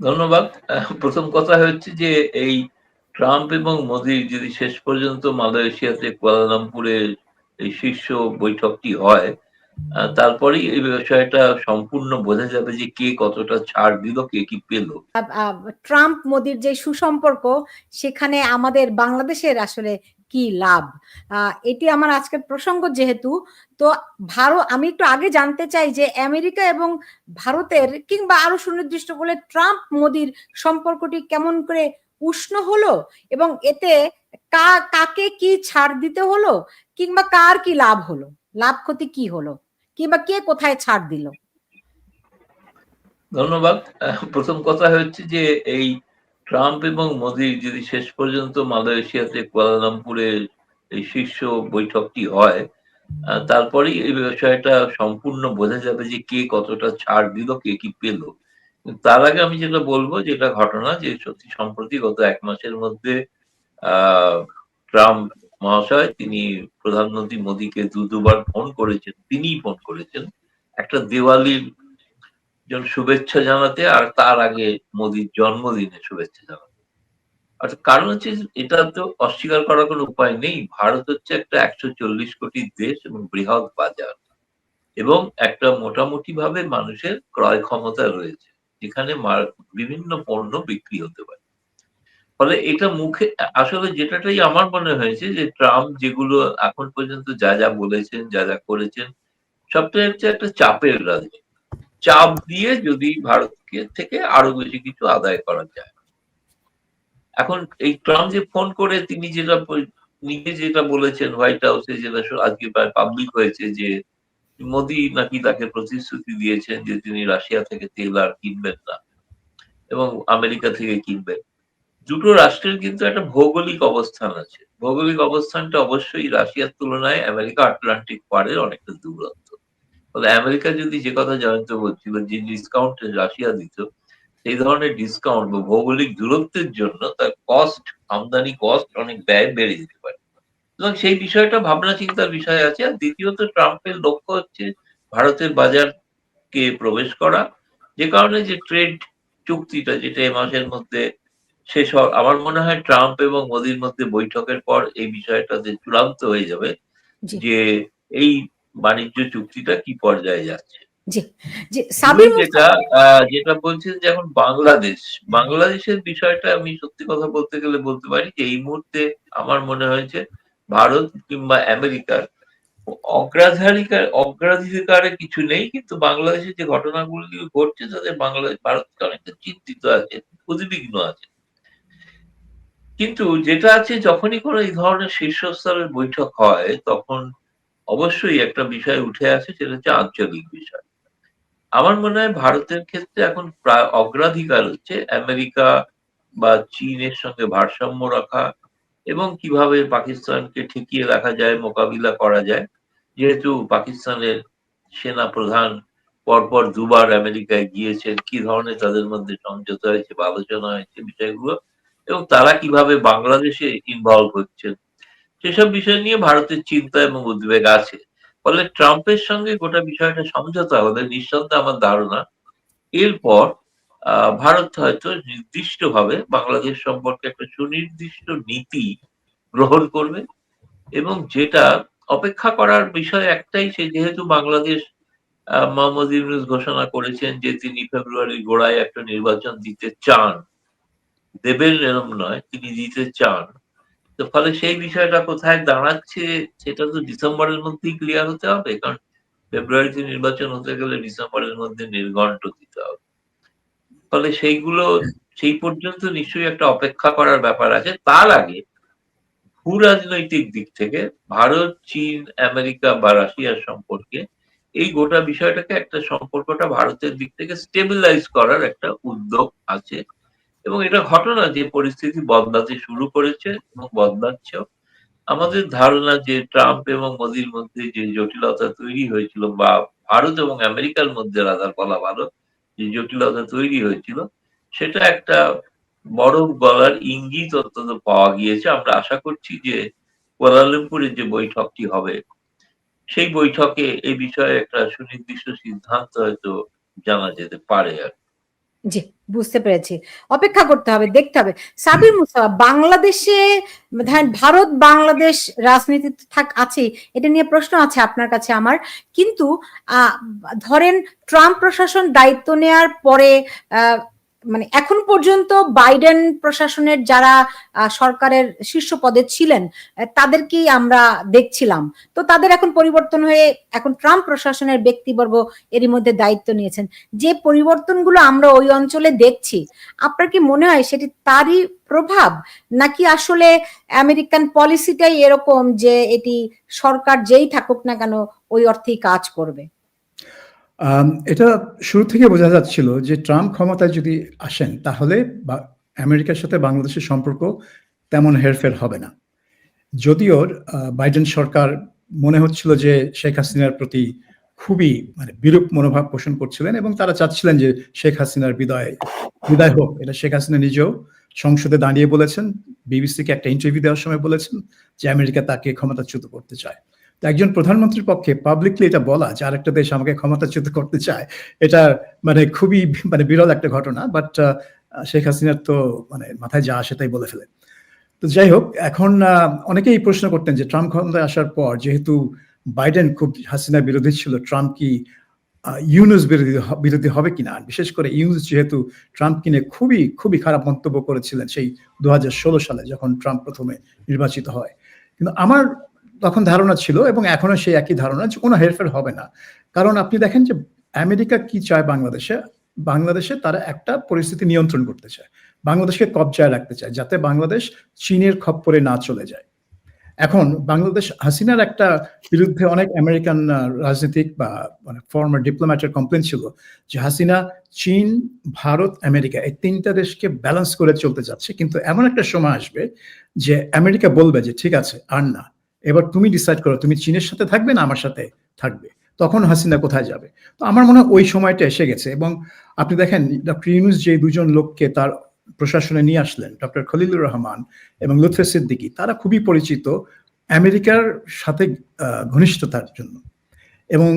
ধন্যবাদ। প্রথম কথা হচ্ছে যে এই ট্রাম্প এবং মোদির যদি শেষ পর্যন্ত মালয়েশিয়াতে কুয়ালালামপুরে এই শীর্ষ বৈঠকটি হয়, তারপরেই এই বিষয়টা সম্পূর্ণ বোঝা যাবে যে কে কতটা ছাড় দিল, কে কি পেল। ট্রাম্প মোদির যে সুসম্পর্ক সেখানে আমাদের বাংলাদেশের আসলে কি লাভ? এটি আমার আজকের প্রসঙ্গ যেহেতু, তো ভারো, আমি একটু আগে জানতে চাই যে আমেরিকা এবং ভারতের কিংবা আরও সুনির্দিষ্ট বলে ট্রাম্প মোদির সম্পর্কটি কেমন করে উষ্ণ হলো এবং এতে কা, কাকে কি ছাড় দিতে হলো কিংবা কার কি লাভ হলো? লাভ ক্ষতি কি হলো? কিংবা কে কোথায় ছাড় দিল? ধন্যবাদ। প্রথম কথা হচ্ছে যে এই ট্রাম্প এবং মোদির যদি শেষ পর্যন্ত মালয়েশিয়াতে কুয়ালালামপুরে এই শীর্ষ বৈঠকটি হয়, তারপরেই এই বিষয়টা সম্পূর্ণ বোঝা যাবে যে কে কতটা ছাড় দিল, কে কি পেল। তার আগে আমি যেটা বলব যেটা ঘটনা যে সত্যি সম্প্রতি গত এক মাসের মধ্যে ট্রাম্প মহাশয় তিনি প্রধানমন্ত্রী মোদিকে দু দুবার ফোন করেছেন। তিনিই ফোন করেছেন। একটা দিওয়ালির জন শুভেচ্ছা জানাতে আর তার আগে মোদির জন্মদিনে শুভেচ্ছা জানাতে। আচ্ছা কারণ হচ্ছে এটা তো অস্বীকার করার কোনো উপায় নেই। ভারত হচ্ছে একটা একশো চল্লিশ কোটি দেশ এবং বৃহৎ বাজার। এবং একটা মোটামুটি ভাবে মানুষের ক্রয় ক্ষমতা রয়েছে। যেখানে বিভিন্ন পণ্য বিক্রি হতে পারে। ফলে এটা মুখে আসলে যেটাটাই আমার মনে হয়েছে যে ট্রাম্প যেগুলো এখন পর্যন্ত যা, যা বলেছেন, যা, যা করেছেন সবটাই হচ্ছে একটা চাপের রাজনীতি। চাপ দিয়ে যদি ভারতকে থেকে আরও বেশি কিছু আদায় করা যায়। এখন এই ট্রাম্প যে ফোন করে, তিনি যেটা নিজে যেটা বলেছেন হোয়াইট হাউসে, যেটা আজকে প্রায় পাবলিক হয়েছে যে মোদি নাকি তাকে প্রতিশ্রুতি দিয়েছেন যে তিনি রাশিয়া থেকে তেল আর কিনবেন না। এবং আমেরিকা থেকে কিনবেন। দুটো রাষ্ট্রের কিন্তু একটা ভৌগোলিক অবস্থান আছে। ভৌগোলিক অবস্থানটা অবশ্যই রাশিয়ার তুলনায় আমেরিকা আটলান্টিক পাড়ের অনেকটা দূরত্ব। ফলে আমেরিকা যদি যে কথা জয়ন্ত বলছিল যে ডিসকাউন্ট রাশিয়া দিত, সেই ধরনের ডিসকাউন্ট বা ভৌগোলিক দূরত্বের জন্য তার কস্ট, আমদানি কস্ট অনেক ব্যয় বেড়ে যেতে পারে। এবং সেই বিষয়টা ভাবনা চিন্তার বিষয় আছে। আর দ্বিতীয়ত ট্রাম্পের লক্ষ্য হচ্ছে ভারতের বাজারকে প্রবেশ করা। যে কারণে যে ট্রেড চুক্তিটা যেটা এ মাসের মধ্যে শেষ হওয়ার আমার মনে হয় ট্রাম্প এবং মোদির মধ্যে বৈঠকের পর এই বিষয়টাতে চূড়ান্ত হয়ে যাবে যে এই বাণিজ্য চুক্তিটা কি পর্যায়ে যাচ্ছে। যেটা যেটা বলছেন যে এখন বাংলাদেশ, বাংলাদেশের বিষয়টা আমি সত্যি কথা বলতে গেলে বলতে পারি যে এই মুহূর্তে আমার মনে হয়েছে ভারত কিংবা আমেরিকার অ অগ্রাধারিকার অগ্রাধিকারে কিছু নেই। কিন্তু বাংলাদেশে যে ঘটনাগুলি ঘটছে তাতে বাংলাদেশ ভারতকে অনেকটা চিন্তিত আছে, উদ্বিগ্ন আছে। কিন্তু যেটা আছে যখনই কোনো এই ধরনের শীর্ষস্তরের বৈঠক হয় তখন অবশ্যই একটা বিষয় উঠে আসে সেটা হচ্ছে আঞ্চলিক বিষয়। আমার মনে হয় ভারতের ক্ষেত্রে এখন প্রায় অগ্রাধিকার হচ্ছে আমেরিকা বা চীনের সঙ্গে ভারসাম্য রাখা এবং কীভাবে পাকিস্তানকে ঠেকিয়ে রাখা যায়, মোকাবিলা করা যায়। যেহেতু পাকিস্তানের সেনা প্রধান পরপর দুবার আমেরিকায় গিয়েছেন, কি ধরনের তাদের মধ্যে সমঝোতা হয়েছে বা আলোচনা হয়েছে বিষয়গুলো এবং তারা কীভাবে বাংলাদেশে ইনভলভ হচ্ছেন। সেসব বিষয় নিয়ে ভারতের চিন্তা এবং উদ্বেগ আছে। ফলে ট্রাম্পের সঙ্গে গোটা বিষয়টা সমঝোতা হলে নিঃসন্দেহে আমার ধারণা এরপর ভারত হয়তো নির্দিষ্টভাবে বাংলাদেশ সম্পর্কে একটা সুনির্দিষ্ট নীতি গ্রহণ করবে এবং যেটা অপেক্ষা করার বিষয় একটাই সে যেহেতু বাংলাদেশ মোহাম্মদ ইউনূস ঘোষণা করেছেন যে তিনি ফেব্রুয়ারির গোড়ায় একটা নির্বাচন দিতে চান। দেবেন এরম নয়, তিনি দিতে চান। তো ফলে সেই বিষয়টা কোথায় দাঁড়াচ্ছে সেটা তো ডিসেম্বরের মধ্যেই ক্লিয়ার হতে হবে। কারণ ফেব্রুয়ারিতে নির্বাচন হতে গেলে ডিসেম্বরের মধ্যে নির্ঘণ্ট দিতে হবে। ফলে সেইগুলো সেই পর্যন্ত নিশ্চয়ই একটা অপেক্ষা করার ব্যাপার আছে। তার আগে ভূ-রাজনৈতিক দিক থেকে ভারত, চীন, আমেরিকা বা রাশিয়ার সম্পর্কে এই গোটা বিষয়টাকে একটা সম্পর্কটা ভারতের দিক থেকে স্টেবিলাইজ করার একটা উদ্যোগ আছে। এবং এটা ঘটনা যে পরিস্থিতি বদলাতে শুরু করেছে এবং বদলাচ্ছেও। আমাদের ধারণা যে ট্রাম্প এবং মোদির মধ্যে যে জটিলতা তৈরি হয়েছিল বা ভারত এবং আমেরিকার মধ্যে রাদার বলা ভালো, যে জটিলতা তৈরি হয়েছিল সেটা একটা বড় গলার ইঙ্গিত অন্তত পাওয়া গিয়েছে। আমরা আশা করছি যে কুয়ালালামপুরে যে বৈঠকটি হবে, সেই বৈঠকে এই বিষয়ে একটা সুনির্দিষ্ট সিদ্ধান্ত হয়তো জানা যেতে পারে আরকি। জি, বুঝতে পেরেছি। অপেক্ষা করতে হবে, দেখতে হবে। সাবির মুসা বাংলাদেশে ভারত, বাংলাদেশ রাজনীতিতে থাক আছে এটা নিয়ে প্রশ্ন আছে আপনার কাছে আমার। কিন্তু ধরেন ট্রাম্প প্রশাসন দায়িত্ব নেয়ার পরে মানে এখন পর্যন্ত বাইডেন প্রশাসনের যারা সরকারের শীর্ষ পদে ছিলেন তাদেরকেই আমরা দেখছিলাম। তো তাদের এখন পরিবর্তন হয়ে এখন ট্রাম্প প্রশাসনের ব্যক্তিবর্গ এরই মধ্যে দায়িত্ব নিয়েছেন। যে পরিবর্তনগুলো আমরা ওই অঞ্চলে দেখছি, আপনার কি মনে হয় সেটি তারই প্রভাব? নাকি আসলে আমেরিকান পলিসিটাই এরকম যে এটি সরকার যেই থাকুক না কেন ওই অর্থেই কাজ করবে? এটা শুরু থেকে বোঝা যাচ্ছিল যে ট্রাম্প ক্ষমতায় যদি আসেন, তাহলে আমেরিকার সাথে বাংলাদেশের সম্পর্ক তেমন হেরফের হবে না। যদিও বাইডেন সরকার মনে হচ্ছিল যে শেখ হাসিনার প্রতি খুবই মানে বিরূপ মনোভাব পোষণ করছিলেন এবং তারা চাচ্ছিলেন যে শেখ হাসিনার বিদায় বিদায় হোক। এটা শেখ হাসিনা নিজেও সংসদে দাঁড়িয়ে বলেছেন, বিবিসিকে একটা ইন্টারভিউ দেওয়ার সময় বলেছেন যে আমেরিকা তাকে ক্ষমতাচ্যুত করতে চায়। একজন প্রধানমন্ত্রীর পক্ষে পাবলিকলি এটা বলা যে আরেকটা দেশ আমাকে ক্ষমতাচ্যুত করতে চায়, এটা মানে খুবই মানে বিরল একটা ঘটনা বাট শেখ হাসিনার তো মানে মাথায় যা আসে তাই বলে ফেলে। তো যাই হোক, এখন অনেকেই প্রশ্ন করতেন যে ট্রাম্প ক্ষমতায় আসার পর যেহেতু বাইডেন খুব হাসিনা বিরোধী ছিল, ট্রাম্প কি ইউনুস বিরোধী বিরোধী হবে কিনা? বিশেষ করে ইউনুস যেহেতু ট্রাম্প কিনে খুবই খুবই খারাপ মন্তব্য করেছিলেন সেই দু হাজার ষোলো সালে যখন ট্রাম্প প্রথমে নির্বাচিত হয়। কিন্তু আমার তখন ধারণা ছিল এবং এখনও সেই একই ধারণা যে কোনো হেরফের হবে না। কারণ আপনি দেখেন যে আমেরিকা কি চায় বাংলাদেশে? বাংলাদেশে তারা একটা পরিস্থিতি নিয়ন্ত্রণ করতে চায়। বাংলাদেশকে কবজায় রাখতে চায় যাতে বাংলাদেশ চীনের খপ্পরে না চলে যায়। এখন বাংলাদেশ হাসিনার একটা বিরুদ্ধে অনেক আমেরিকান রাজনীতিক বা মানে ফর্মার ডিপ্লোম্যাটের কমপ্লেন ছিল যে হাসিনা চীন, ভারত, আমেরিকা এই তিনটা দেশকে ব্যালেন্স করে চলতে যাচ্ছে। কিন্তু এমন একটা সময় আসবে যে আমেরিকা বলবে যে, ঠিক আছে, আর না। এবার তুমি ডিসাইড করো, তুমি চীনের সাথে থাকবে না আমার সাথে থাকবে? তখন হাসিনা কোথায় যাবে? তো আমার মনে হয় ওই সময়টা এসে গেছে এবং আপনি দেখেন ডক্টর ইউনুস যে দুজন লোককে তার প্রশাসনে নিয়ে আসলেন ডক্টর খলিলুর রহমান এবং লুৎফে সিদ্দিকি, তারা খুবই পরিচিত আমেরিকার সাথে ঘনিষ্ঠতার জন্য। এবং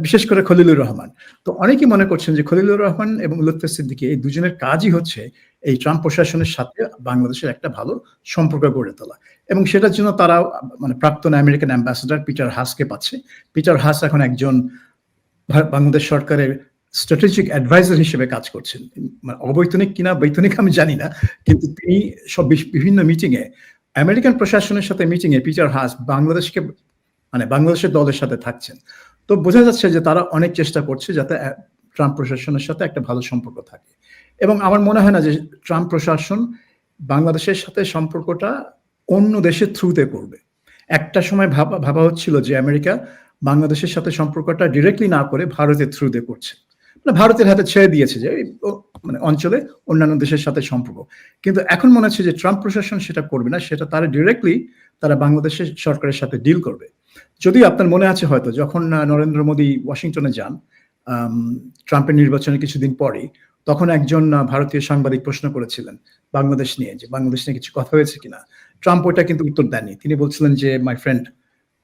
বিশেষ করে খলিলুর রহমান। তো অনেকেই মনে করছেন যে খলিলুর রহমান এবং লুৎফে সিদ্দিকী এই দুজনের কাজই হচ্ছে এই ট্রাম্প প্রশাসনের সাথে বাংলাদেশের একটা ভালো সম্পর্ক গড়ে তোলা। এবং সেটার জন্য তারা মানে প্রাক্তন আমেরিকান অ্যাম্বাসেডার পিটার হাসকে পাচ্ছে। পিটার হাস এখন একজন বাংলাদেশ সরকারের স্ট্র্যাটেজিক অ্যাডভাইজার হিসেবে কাজ করছেন। মানে অবৈতনিক কিনা, বৈতনিক আমি জানি না। কিন্তু তিনি সব বিভিন্ন মিটিংয়ে, আমেরিকান প্রশাসনের সাথে মিটিংয়ে পিটার হাস বাংলাদেশকে মানে বাংলাদেশের দলের সাথে থাকছেন। তো বোঝা যাচ্ছে যে তারা অনেক চেষ্টা করছে যাতে ট্রাম্প প্রশাসনের সাথে একটা ভালো সম্পর্ক থাকে। এবং আমার মনে হয় না যে ট্রাম্প প্রশাসন বাংলাদেশের সাথে সম্পর্কটা অন্য দেশের থ্রুতে করবে। একটা সময় ভাবা ভাবা হচ্ছিল যে আমেরিকা বাংলাদেশের সাথে সম্পর্কটা ডিরেক্টলি না করে ভারতের থ্রুতে করছে। মানে ভারতের হাতে ছেড়ে দিয়েছে যে মানে অঞ্চলে অন্যান্য দেশের সাথে সম্পর্ক। কিন্তু এখন মনে হচ্ছে যে ট্রাম্প প্রশাসন সেটা করবে না, সেটা তারা ডিরেক্টলি তারা বাংলাদেশের সরকারের সাথে ডিল করবে। যদিও আপনার মনে আছে হয়তো, যখন নরেন্দ্র মোদী ওয়াশিংটনে যান ট্রাম্পের নির্বাচনের কিছুদিন পরেই, তখন একজন ভারতীয় সাংবাদিক প্রশ্ন করেছিলেন বাংলাদেশ নিয়ে যে বাংলাদেশ নিয়ে কিছু কথা হয়েছে কিনা। ট্রাম্প ওইটা কিন্তু উত্তর দেননি। তিনি বলছিলেন যে my friend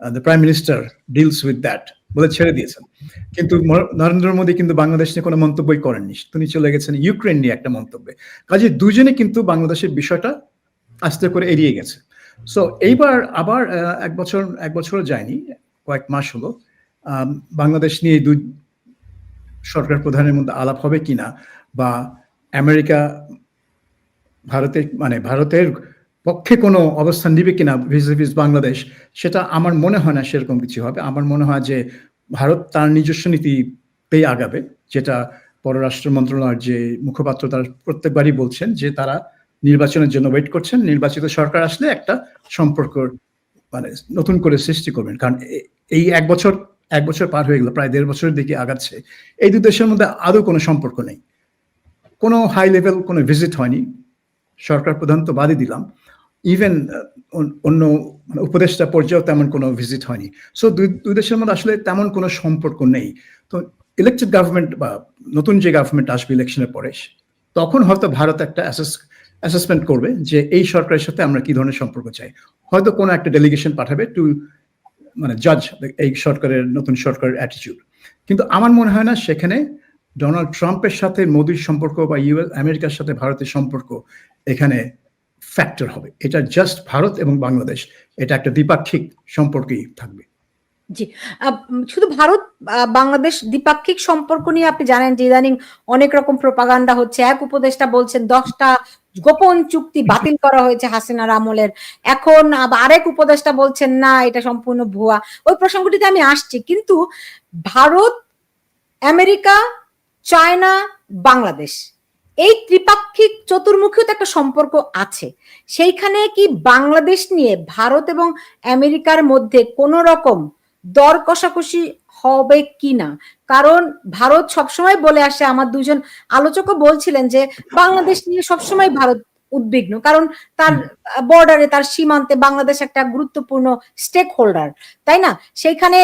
the prime minister deals with that বলে ছেড়ে দিয়েছেন। কিন্তু নরেন্দ্র মোদী কিন্তু বাংলাদেশ নিয়ে কোনো মন্তব্যই করেননি। তিনি চলে গেছেন ইউক্রেন নিয়ে একটা মন্তব্যে। কাজে দুজনে কিন্তু বাংলাদেশের বিষয়টা আস্তে করে এড়িয়ে গেছে। সো এইবার আবার এক বছর, এক বছরও যায়নি, কয়েক মাস হলো। বাংলাদেশ নিয়ে দুই সরকার প্রধানের মধ্যে আলাপ হবে কিনা বা আমেরিকা ভারতের মানে ভারতের পক্ষে কোনো অবস্থান নিবে কিনা ভিজ বাংলাদেশ, সেটা আমার মনে হয় না সেরকম কিছু হবে। আমার মনে হয় যে ভারত তার নিজস্ব নীতিতেই আগাবে, যেটা পররাষ্ট্র মন্ত্রণালয়ের যে মুখপাত্র তারা প্রত্যেকবারই বলছেন যে তারা নির্বাচনের জন্য ওয়েট করছেন। নির্বাচিত সরকার আসলে একটা সম্পর্ক মানে নতুন করে সৃষ্টি করবেন। কারণ এই এক বছর এক বছর পার হয়ে গেল, প্রায় দেড় বছরের দিকে আগাচ্ছে। এই দু দেশের মধ্যে আদৌ কোনো সম্পর্ক নেই। কোনো হাই লেভেল কোনো ভিজিট হয়নি। সরকার প্রধান তো বাদই দিলাম। ইভেন অন্য মানে উপদেষ্টা পর্যায়েও তেমন কোনো ভিজিট হয়নি। সো দুই দেশের মধ্যে আসলে তেমন কোনো সম্পর্ক নেই। তো ইলেকটেড গভর্নমেন্ট বা নতুন যে গভর্নমেন্ট আসবে ইলেকশনের পরে, তখন হয়তো ভারত একটা অ্যাসেসমেন্ট করবে যে এই সরকারের সাথে আমরা কি ধরনের সম্পর্ক চাই। হয়তো কোনো একটা ডেলিগেশন পাঠাবে টু মানে জাজ এই সরকারের, নতুন সরকারের অ্যাটিটিউড কিন্তু আমার মনে হয় না সেখানে ডোনাল্ড ট্রাম্পের সাথে মোদির সম্পর্ক বা ইউএস আমেরিকার সাথে ভারতের সম্পর্ক এখানে ফ্যাক্টর হবে। এটা জাস্ট ভারত এবং বাংলাদেশ। এটা একটা দ্বিপাক্ষিক সম্পর্কই থাকবে। জি। শুধু ভারত বাংলাদেশ দ্বিপাক্ষিক সম্পর্ক নিয়ে আপনি জানেন যে ইদানিং অনেক রকম প্রপাগান্ডা হচ্ছে। এক উপদেষ্টা বলছেন দশটা গোপন চুক্তি বাতিল করা হয়েছে হাসিনার আমলের। এখন আরেক উপদেষ্টা বলছেন, না, এটা সম্পূর্ণ ভুয়া। ওই প্রসঙ্গটিতে আমি আসছি, কিন্তু ভারত, আমেরিকা, চায়না, বাংলাদেশ, এই ত্রিপাক্ষিক চতুর্মুখীও একটা সম্পর্ক আছে। সেইখানে কি বাংলাদেশ নিয়ে ভারত এবং আমেরিকার মধ্যে কোনো রকম দর কষাকষি হবে কি না কারণ ভারত সবসময় বলে আসে, আমার দুজন আলোচকও বলছিলেন যে বাংলাদেশ নিয়ে সবসময় ভারত উদ্বিগ্ন। কারণ তার বর্ডারে তার সীমান্তে বাংলাদেশ একটা গুরুত্বপূর্ণ স্টেক হোল্ডার তাই না? সেইখানে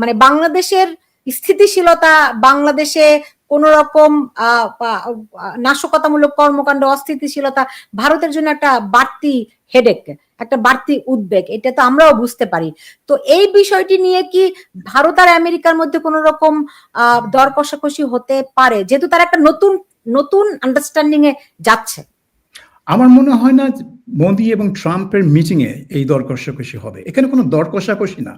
মানে বাংলাদেশের স্থিতিশীলতা, বাংলাদেশে কোন রকম নাশকতামূলক কর্মকাণ্ড, অস্থিতিশীলতা, ভারতের জন্য একটা বাড়তি হেডেক একটা বাড়তি উদ্বেগ, এটা তো আমরাও বুঝতে পারি। তো এই বিষয়টি নিয়ে কি ভারত আর আমেরিকার মধ্যে কোন রকম দর কষাকষি হতে পারে? যেহেতু তারা একটা নতুন নতুন আন্ডারস্ট্যান্ডিং এ যাচ্ছে। আমার মনে হয় না মোদি এবং ট্রাম্পের মিটিং এ এই দর কষাকষি হবে। এখানে কোনো দর কষাকষি না।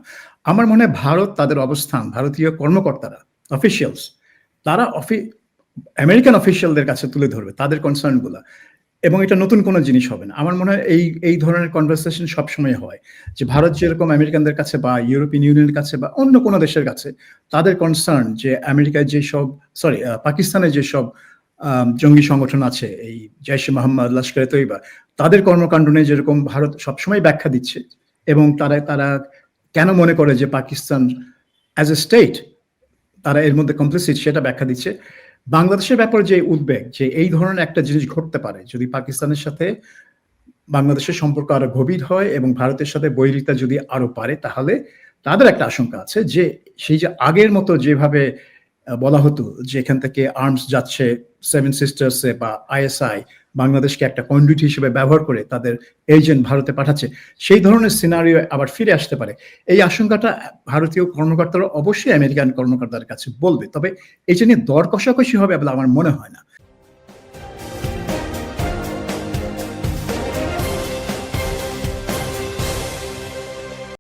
আমার মনে হয় ভারত তাদের অবস্থান, ভারতীয় কর্মকর্তারা অফিসিয়ালস তারা অফি- আমেরিকান অফিসিয়ালদের কাছে তুলে ধরবে, তাদের কনসার্নগুলা এবং এটা নতুন কোনো জিনিস হবে না। আমার মনে হয় এই এই ধরনের কনভারসেশন সবসময় হয় যে ভারত যেরকম আমেরিকানদের কাছে বা ইউরোপিয়ান ইউনিয়নের কাছে বা অন্য কোনো দেশের কাছে তাদের কনসার্ন যে আমেরিকায় যেসব সরি পাকিস্তানের যেসব জঙ্গি সংগঠন আছে, এই জৈশ মোহাম্মদ, লস্করে তৈবা তাদের কর্মকাণ্ড নিয়ে যেরকম ভারত সবসময় ব্যাখ্যা দিচ্ছে এবং তারা তারা কেন মনে করে যে পাকিস্তান অ্যাজ এ স্টেট তারা এর মধ্যে কমপ্লিসিট সেটা ব্যাখ্যা দিচ্ছে। বাংলাদেশের ব্যাপারে যে উদ্বেগ, যে এই ধরনের একটা জিনিস ঘটতে পারে, যদি পাকিস্তানের সাথে বাংলাদেশের সম্পর্ক আরও গভীর হয় এবং ভারতের সাথে বৈরিতা যদি আরও পারে, তাহলে তাদের একটা আশঙ্কা আছে যে সেই যে আগের মতো যেভাবে বলা হতো যে এখান থেকে আর্মস যাচ্ছে সেভেন সিস্টার্সে বা আইএসআই বাংলাদেশকে একটা কন্ডিট হিসেবে ব্যবহার করে তাদের এজেন্ট ভারতে পাঠাচ্ছে, সেই ধরনের সিনারিও আবার ফিরে আসতে পারে। এই আশঙ্কাটা ভারতীয় কর্মকর্তারা অবশ্যই আমেরিকান কর্মকর্তার কাছে বলবে, তবে এই নিয়ে দর কষাকষি হবে বলে আমার মনে হয় না।